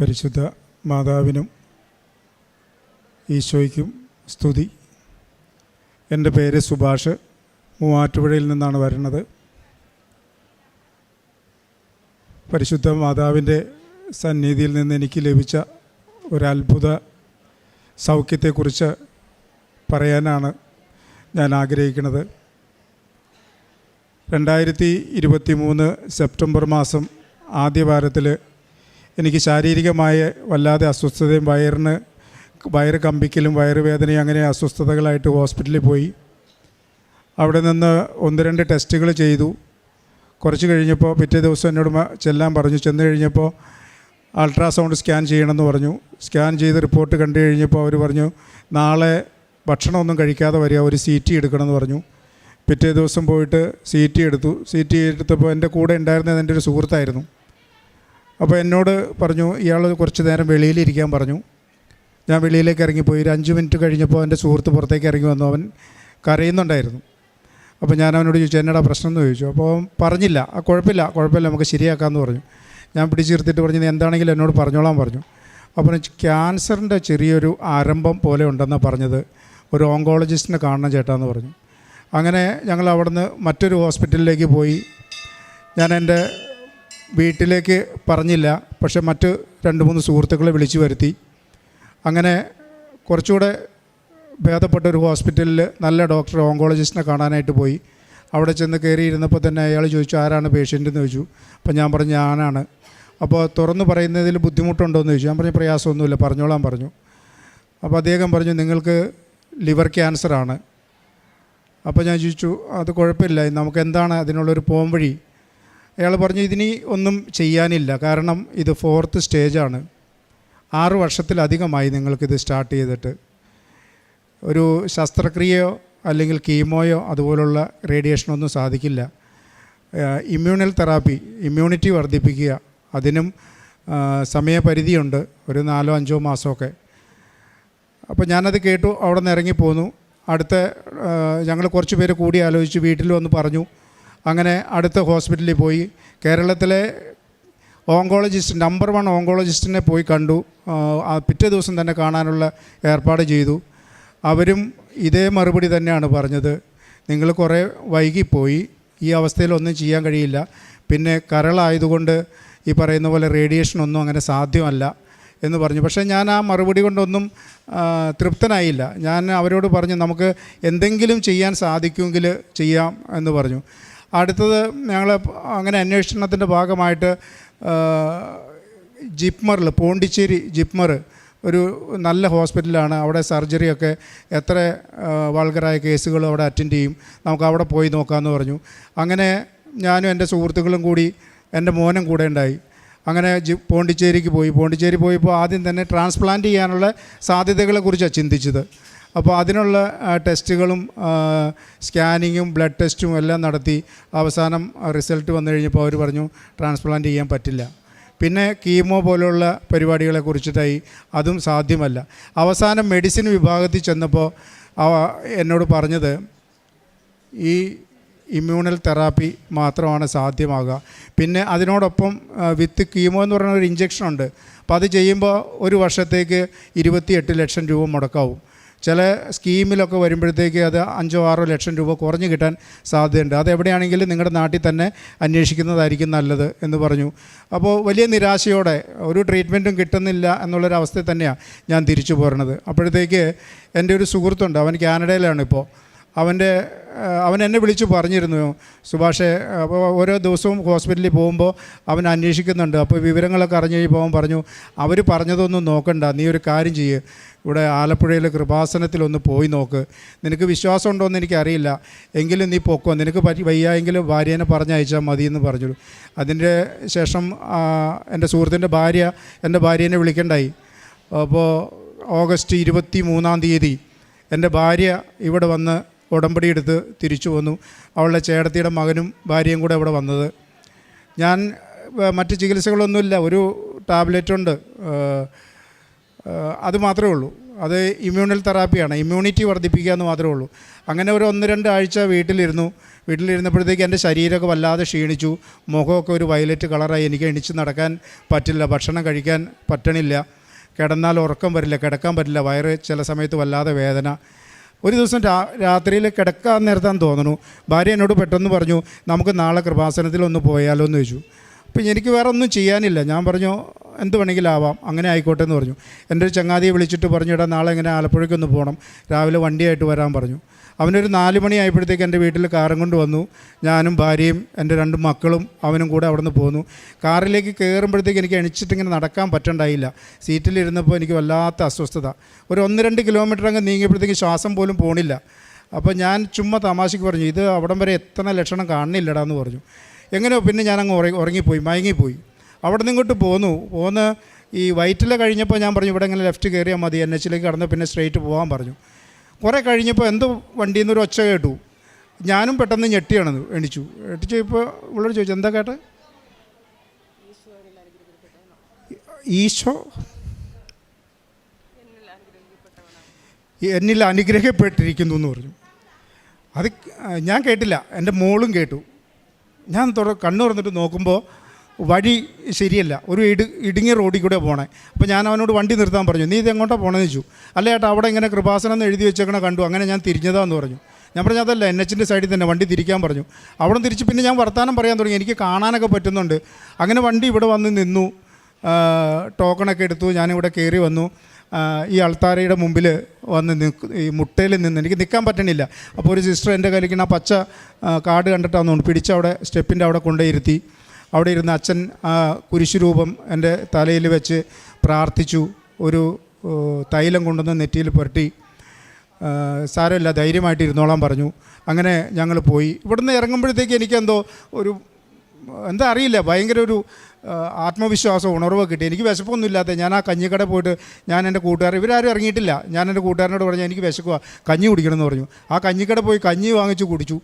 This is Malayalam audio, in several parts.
പരിശുദ്ധ മാതാവിനും ഈശോയ്ക്കും സ്തുതി. എന്റെ പേര് സുഭാഷ്. മൂവാറ്റുപുഴയിൽ നിന്നാണ് വരുന്നത്. പരിശുദ്ധ മാതാവിന്റെ സന്നിധിയിൽ നിന്ന് എനിക്ക് ലഭിച്ച ഒരത്ഭുത സൗഖ്യത്തെക്കുറിച്ച് പറയാനാണ് ഞാൻ ആഗ്രഹിക്കുന്നത്. രണ്ടായിരത്തി ഇരുപത്തി മൂന്ന് സെപ്റ്റംബർ മാസം ആദ്യ വാരത്തിൽ എനിക്ക് ശാരീരികമായ വല്ലാതെ അസ്വസ്ഥതയും വയറിന് വയറ് കമ്പിക്കലും വയറുവേദനയും അങ്ങനെ അസ്വസ്ഥതകളായിട്ട് ഹോസ്പിറ്റലിൽ പോയി. അവിടെ നിന്ന് ഒന്ന് രണ്ട് ടെസ്റ്റുകൾ ചെയ്തു. കുറച്ച് കഴിഞ്ഞപ്പോൾ പിറ്റേ ദിവസം എന്നോട് ചെല്ലാൻ പറഞ്ഞു. ചെന്ന് കഴിഞ്ഞപ്പോൾ അൾട്രാസൗണ്ട് സ്കാൻ ചെയ്യണമെന്ന് പറഞ്ഞു. സ്കാൻ ചെയ്ത് റിപ്പോർട്ട് കണ്ടു കഴിഞ്ഞപ്പോൾ അവർ പറഞ്ഞു നാളെ ഭക്ഷണമൊന്നും കഴിക്കാതെ വരിക. ഒരു സി ടി എടുക്കണമെന്ന് പറഞ്ഞു. പിറ്റേ ദിവസം പോയിട്ട് സി ടി എടുത്തു. സി ടി എടുത്തപ്പോൾ എന്റെ കൂടെ ഉണ്ടായിരുന്നത് എന്റെ ഒരു സുഹൃത്തായിരുന്നു. അപ്പോൾ എന്നോട് പറഞ്ഞു ഇയാൾ കുറച്ച് നേരം വെളിയിലിരിക്കാൻ പറഞ്ഞു. ഞാൻ വെളിയിലേക്ക് ഇറങ്ങിപ്പോയി. ഒരു അഞ്ച് മിനിറ്റ് കഴിഞ്ഞപ്പോൾ എന്റെ സുഹൃത്ത് പുറത്തേക്ക് ഇറങ്ങി വന്നു. അവൻ കരയുന്നുണ്ടായിരുന്നു. അപ്പോൾ ഞാൻ അവനോട് ചോദിച്ചു എന്നടാ പ്രശ്നം എന്ന് ചോദിച്ചു. അപ്പോൾ അവൻ പറഞ്ഞില്ല. ആ കുഴപ്പമില്ല കുഴപ്പമില്ല നമുക്ക് ശരിയാക്കാമെന്ന് പറഞ്ഞു. ഞാൻ പിടിച്ചു നിർത്തിയിട്ട് പറഞ്ഞു എന്താണെങ്കിലും എന്നോട് പറഞ്ഞോളാൻ പറഞ്ഞു. അപ്പോൾ ക്യാൻസറിന്റെ ചെറിയൊരു ആരംഭം പോലെ ഉണ്ടെന്നാണ് പറഞ്ഞത്. ഒരു ഓങ്കോളജിസ്റ്റിനെ കാണണം ചേട്ടാന്ന് പറഞ്ഞു. അങ്ങനെ ഞങ്ങൾ അവിടുന്ന് മറ്റൊരു ഹോസ്പിറ്റലിലേക്ക് പോയി. ഞാൻ എന്റെ വീട്ടിലേക്ക് പറഞ്ഞില്ല. പക്ഷെ മറ്റ് രണ്ട് മൂന്ന് സുഹൃത്തുക്കളെ വിളിച്ചു വരുത്തി. അങ്ങനെ കുറച്ചുകൂടെ ഭേദപ്പെട്ട ഒരു ഹോസ്പിറ്റലിൽ നല്ല ഡോക്ടർ ഓങ്കോളജിസ്റ്റിനെ കാണാനായിട്ട് പോയി. അവിടെ ചെന്ന് കയറിയിരുന്നപ്പോൾ തന്നെ അയാൾ ചോദിച്ചു ആരാണ് പേഷ്യന്റ് എന്ന് ചോദിച്ചു. അപ്പോൾ ഞാൻ പറഞ്ഞു ഞാനാണ്. അപ്പോൾ തുറന്നു പറയുന്നതിൽ ബുദ്ധിമുട്ടുണ്ടോ എന്ന് ചോദിച്ചു. ഞാൻ പറഞ്ഞു പ്രയാസമൊന്നുമില്ല പറഞ്ഞോളാൻ പറഞ്ഞു. അപ്പോൾ അദ്ദേഹം പറഞ്ഞു നിങ്ങൾക്ക് ലിവർ ക്യാൻസറാണ്. അപ്പോൾ ഞാൻ ചോദിച്ചു അത് കുഴപ്പമില്ല. നമുക്ക് എന്താണ് അതിനുള്ളൊരു പോംവഴി? അയാൾ പറഞ്ഞു ഇതിനി ഒന്നും ചെയ്യാനില്ല. കാരണം ഇത് ഫോർത്ത് സ്റ്റേജാണ് ആറ് വർഷത്തിലധികമായി നിങ്ങൾക്കിത് സ്റ്റാർട്ട് ചെയ്തിട്ട്. ഒരു ശസ്ത്രക്രിയയോ അല്ലെങ്കിൽ കീമോയോ അതുപോലുള്ള റേഡിയേഷനൊന്നും സാധിക്കില്ല. ഇമ്മ്യൂണൽ തെറാപ്പി ഇമ്മ്യൂണിറ്റി വർദ്ധിപ്പിക്കുക. അതിനും സമയപരിധിയുണ്ട്. ഒരു നാലോ അഞ്ചോ മാസമൊക്കെ. അപ്പോൾ ഞാനത് കേട്ടു അവിടെ നിന്ന് ഇറങ്ങിപ്പോന്നു. അടുത്ത ഞങ്ങൾ കുറച്ച് പേര് കൂടി ആലോചിച്ച് വീട്ടിൽ വന്ന് പറഞ്ഞു അങ്ങനെ അടുത്ത ഹോസ്പിറ്റലിൽ പോയി. കേരളത്തിലെ ഓങ്കോളജിസ്റ്റ് നമ്പർ വൺ ഓങ്കോളജിസ്റ്റിനെ പോയി കണ്ടു. പിറ്റേ ദിവസം തന്നെ കാണാനുള്ള ഏർപ്പാട് ചെയ്തു. അവരും ഇതേ മറുപടി തന്നെയാണ് പറഞ്ഞത്. നിങ്ങൾ കുറേ വൈകിപ്പോയി. ഈ അവസ്ഥയിൽ ഒന്നും ചെയ്യാൻ കഴിയില്ല. പിന്നെ കരളായതുകൊണ്ട് ഈ പറയുന്ന പോലെ റേഡിയേഷൻ ഒന്നും അങ്ങനെ സാധ്യമല്ല എന്ന് പറഞ്ഞു. പക്ഷേ ഞാൻ ആ മറുപടി കൊണ്ടൊന്നും തൃപ്തനായില്ല. ഞാൻ അവരോട് പറഞ്ഞു നമുക്ക് എന്തെങ്കിലും ചെയ്യാൻ സാധിക്കുമെങ്കിൽ ചെയ്യാം എന്ന് പറഞ്ഞു. അടുത്തത് ഞങ്ങൾ അങ്ങനെ അന്വേഷണത്തിന്റെ ഭാഗമായിട്ട് ജിപ്മറിൽ പോണ്ടിച്ചേരി ജിപ്മർ ഒരു നല്ല ഹോസ്പിറ്റലാണ്. അവിടെ സർജറിയൊക്കെ എത്ര വൾഗറായ കേസുകൾ അവിടെ അറ്റൻഡ് ചെയ്യും. നമുക്ക് അവിടെ പോയി നോക്കാമെന്ന് പറഞ്ഞു. അങ്ങനെ ഞാനും എന്റെ സുഹൃത്തുക്കളും കൂടി എന്റെ മോനും കൂടെ ഉണ്ടായി. അങ്ങനെ ജി പോണ്ടിച്ചേരിക്ക് പോയി. പോണ്ടിച്ചേരി പോയപ്പോൾ ആദ്യം തന്നെ ട്രാൻസ്പ്ലാന്റ് ചെയ്യാനുള്ള സാധ്യതകളെക്കുറിച്ചാണ് ചിന്തിച്ചത്. അപ്പോൾ അതിനുള്ള ടെസ്റ്റുകളും സ്കാനിങ്ങും ബ്ലഡ് ടെസ്റ്റും എല്ലാം നടത്തി അവസാനം റിസൾട്ട് വന്നു കഴിഞ്ഞപ്പോൾ അവർ പറഞ്ഞു ട്രാൻസ്പ്ലാന്റ് ചെയ്യാൻ പറ്റില്ല. പിന്നെ കീമോ പോലുള്ള പരിപാടികളെ കുറിച്ചിട്ടായി അതും സാധ്യമല്ല. അവസാനം മെഡിസിൻ വിഭാഗത്തിൽ ചെന്നപ്പോൾ എന്നോട് പറഞ്ഞത് ഈ ഇമ്മ്യൂണൽ തെറാപ്പി മാത്രമാണ് സാധ്യമാകുക. പിന്നെ അതിനോടൊപ്പം വിത്ത് കീമോ എന്ന് പറയുന്ന ഒരു ഇഞ്ചക്ഷൻ ഉണ്ട്. അപ്പോൾ അത് ചെയ്യുമ്പോൾ ഒരു വർഷത്തേക്ക് ഇരുപത്തിയെട്ട് ലക്ഷം രൂപ മുടക്കാവും. ചില സ്കീമിലൊക്കെ വരുമ്പോഴത്തേക്ക് അത് അഞ്ചോ ആറോ ലക്ഷം രൂപ കുറഞ്ഞ് കിട്ടാൻ സാധ്യതയുണ്ട്. അത് എവിടെയാണെങ്കിലും നിങ്ങളുടെ നാട്ടിൽ തന്നെ അന്വേഷിക്കുന്നതായിരിക്കും നല്ലത് എന്ന് പറഞ്ഞു. അപ്പോൾ വലിയ നിരാശയോടെ ഒരു ട്രീറ്റ്മെന്റും കിട്ടുന്നില്ല എന്നുള്ളൊരവസ്ഥയിൽ തന്നെയാണ് ഞാൻ തിരിച്ചു പോരണത് അപ്പോഴത്തേക്ക് എന്റെ ഒരു സുഹൃത്തുണ്ട് അവൻ കാനഡയിലാണ് ഇപ്പോൾ. അവന്റെ അവൻ എന്നെ വിളിച്ച് പറഞ്ഞിരുന്നു. സുഭാഷെ അപ്പോൾ ഓരോ ദിവസവും ഹോസ്പിറ്റലിൽ പോകുമ്പോൾ അവൻ അന്വേഷിക്കുന്നുണ്ട്. അപ്പോൾ വിവരങ്ങളൊക്കെ അറിഞ്ഞ് കഴിയുമ്പോൾ അവൻ പറഞ്ഞു അവർ പറഞ്ഞതൊന്നും നോക്കണ്ട. നീ ഒരു കാര്യം ചെയ്യ്. ഇവിടെ ആലപ്പുഴയിലെ കൃപാസനത്തിലൊന്ന് പോയി നോക്ക്. നിനക്ക് വിശ്വാസം ഉണ്ടോ എന്ന് എനിക്കറിയില്ല. എങ്കിലും നീ പൊക്കോ. നിനക്ക് പറ്റി വയ്യായെങ്കിലും ഭാര്യേനെ പറഞ്ഞയച്ചാൽ മതി എന്ന് പറഞ്ഞു. അതിന്റെ ശേഷം എന്റെ സുഹൃത്തിന്റെ ഭാര്യ എന്റെ ഭാര്യേനെ വിളിക്കണ്ടായി. അപ്പോൾ ഓഗസ്റ്റ് ഇരുപത്തി മൂന്നാം തീയതി എന്റെ ഭാര്യ ഇവിടെ വന്ന് ഉടമ്പടി എടുത്ത് തിരിച്ചു വന്നു. അവളുടെ ചേട്ടത്തിയുടെ മകനും ഭാര്യയും കൂടെ അവിടെ വന്നത്. ഞാൻ മറ്റ് ചികിത്സകളൊന്നുമില്ല. ഒരു ടാബ്ലറ്റ് ഉണ്ട്. അത് മാത്രമേ ഉള്ളൂ. അത് ഇമ്മ്യൂണൽ തെറാപ്പിയാണ്. ഇമ്മ്യൂണിറ്റി വർദ്ധിപ്പിക്കുക എന്ന് മാത്രമേ ഉള്ളൂ. അങ്ങനെ ഒരു ഒന്ന് രണ്ട് ആഴ്ച വീട്ടിലിരുന്നു. വീട്ടിലിരുന്നപ്പോഴത്തേക്ക് എന്റെ ശരീരമൊക്കെ വല്ലാതെ ക്ഷീണിച്ചു. മുഖമൊക്കെ ഒരു വയലറ്റ് കളറായി. എനിക്ക് എണിച്ച് നടക്കാൻ പറ്റില്ല. ഭക്ഷണം കഴിക്കാൻ പറ്റണില്ല. കിടന്നാൽ ഉറക്കം വരില്ല. കിടക്കാൻ പറ്റില്ല. വയറ് ചില സമയത്ത് വല്ലാതെ വേദന. ഒരു ദിവസം രാ രാത്രിയിൽ കിടക്കാൻ നേരത്താന്ന് തോന്നുന്നു. ഭാര്യ എന്നോട് പെട്ടെന്ന് പറഞ്ഞു നമുക്ക് നാളെ കൃപാസനത്തിൽ ഒന്ന് പോയാലോ എന്ന് ചോദിച്ചു. അപ്പം എനിക്ക് വേറെ ഒന്നും ചെയ്യാനില്ല. ഞാൻ പറഞ്ഞു എന്ത് വേണമെങ്കിലും ആവാം അങ്ങനെ ആയിക്കോട്ടെ എന്ന് പറഞ്ഞു. എന്റെ ഒരു ചങ്ങാതിയെ വിളിച്ചിട്ട് പറഞ്ഞു ഇടാ നാളെ ഇങ്ങനെ ആലപ്പുഴയ്ക്കൊന്ന് പോകണം രാവിലെ വണ്ടിയായിട്ട് വരാൻ പറഞ്ഞു. അവനൊരു നാല് മണിയായപ്പോഴത്തേക്ക് എന്റെ വീട്ടിൽ കാറും കൊണ്ട് വന്നു. ഞാനും ഭാര്യയും എന്റെ രണ്ട് മക്കളും അവനും കൂടെ അവിടെ നിന്ന് പോന്നു. കാറിലേക്ക് കയറുമ്പോഴത്തേക്ക് എനിക്ക് എണിച്ചിട്ടിങ്ങനെ നടക്കാൻ പറ്റണ്ടായില്ല. സീറ്റിലിരുന്നപ്പോൾ എനിക്ക് വല്ലാത്ത അസ്വസ്ഥത. ഒരു ഒന്ന് രണ്ട് കിലോമീറ്റർ അങ്ങ് നീങ്ങിയപ്പോഴത്തേക്ക് ശ്വാസം പോലും പോണില്ല. അപ്പോൾ ഞാൻ ചുമ്മാ തമാശയ്ക്ക് പറഞ്ഞു ഇത് അവിടം വരെ എത്തണ ലക്ഷണം കാണുന്നില്ലടാ എന്ന് പറഞ്ഞു. എങ്ങനെയോ പിന്നെ ഞാൻ അങ്ങ് ഉറങ്ങി ഉറങ്ങിപ്പോയി മയങ്ങിപ്പോയി. അവിടെ നിന്ന് ഇങ്ങോട്ട് പോന്നു. പോന്ന് ഈ വൈറ്റില കഴിഞ്ഞപ്പോൾ ഞാൻ പറഞ്ഞു ഇവിടെ ഇങ്ങനെ ലെഫ്റ്റ് കയറിയാൽ മതി എൻ എച്ചിലേക്ക് കടന്ന് പിന്നെ സ്ട്രെയിറ്റ് പോകാൻ പറഞ്ഞു. കുറേ കഴിഞ്ഞപ്പോൾ എന്തോ വണ്ടിയിൽ നിന്നൊരു ഒച്ച കേട്ടു. ഞാനും പെട്ടെന്ന് ഞെട്ടിയാണെന്ന് എണിച്ചു. എണിച്ചു ഇപ്പോൾ ഇവളോട് ചോദിച്ചു എന്താ കേട്ടെ? ഈശോ. എന്നിൽ അനുഗ്രഹിക്കപ്പെട്ടിരിക്കുന്നു എന്ന് പറഞ്ഞു. അത് ഞാൻ കേട്ടില്ല. എന്റെ മോളും കേട്ടു. ഞാൻ തുറ കണ്ണു തുറന്നിട്ട് നോക്കുമ്പോൾ വഴി ശരിയല്ല. ഒരു ഇടു ഇടുങ്ങിയ റോഡിൽ കൂടെ പോണേ. അപ്പോൾ ഞാൻ അവനോട് വണ്ടി നിർത്താൻ പറഞ്ഞു നീ ഇത് എങ്ങോട്ടാണ് പോകണമെന്ന് ചോദിച്ചു. അല്ല ഏട്ടാ അവിടെ ഇങ്ങനെ കൃപാസനം എന്ന് എഴുതി വെച്ചേക്കണ കണ്ടു. അങ്ങനെ ഞാൻ തിരിഞ്ഞതാന്ന് പറഞ്ഞു. ഞാൻ പറഞ്ഞു അതല്ല എൻ എച്ചിന്റെ സൈഡിൽ തന്നെ വണ്ടി തിരിക്കാൻ പറഞ്ഞു. അവിടെ തിരിച്ച് പിന്നെ ഞാൻ വർത്തമാനം പറയാൻ തുടങ്ങി. എനിക്ക് കാണാനൊക്കെ പറ്റുന്നുണ്ട്. അങ്ങനെ വണ്ടി ഇവിടെ വന്ന് നിന്നു. ടോക്കണൊക്കെ എടുത്തു. ഞാനിവിടെ കയറി വന്നു. ഈ അൾത്താരയുടെ മുമ്പിൽ വന്ന് നിൽക്ക് ഈ മുട്ടയിൽ നിന്ന് എനിക്ക് നിൽക്കാൻ പറ്റണില്ല. അപ്പോൾ ഒരു സിസ്റ്റർ എന്റെ കയ്യിലേക്ക് ആ പച്ച കാർഡ് കണ്ടിട്ടാന്ന് തോന്നുന്നു. പിടിച്ച് അവിടെ സ്റ്റെപ്പിന്റെ അവിടെ കൊണ്ടുപോയിരുത്തി അവിടെ ഇരുന്ന് അച്ഛൻ ആ കുരിശുരൂപം എന്റെ തലയിൽ വെച്ച് പ്രാർത്ഥിച്ചു. ഒരു തൈലം കൊണ്ടുവന്ന് നെറ്റിയിൽ പുരട്ടി. സാരമില്ല ധൈര്യമായിട്ട് ഇരുന്നോളാൻ പറഞ്ഞു. അങ്ങനെ ഞങ്ങൾ പോയി. ഇവിടുന്ന് ഇറങ്ങുമ്പോഴത്തേക്ക് എനിക്കെന്തോ ഒരു എന്താ അറിയില്ല ഭയങ്കര ഒരു ആത്മവിശ്വാസം ഉണർവ് കിട്ടി. എനിക്ക് വിശപ്പൊന്നും ഇല്ലാത്ത ഞാൻ ആ കഞ്ഞിക്കട പോയിട്ട് ഞാൻ എന്റെ കൂട്ടുകാർ ഇവരാരും ഇറങ്ങിയിട്ടില്ല. ഞാൻ എന്റെ കൂട്ടുകാരനോട് പറഞ്ഞു എനിക്ക് വിശക്കുക കഞ്ഞി കുടിക്കണമെന്ന് പറഞ്ഞു. ആ കഞ്ഞിക്കട പോയി കഞ്ഞി വാങ്ങിച്ച് കുടിച്ചു.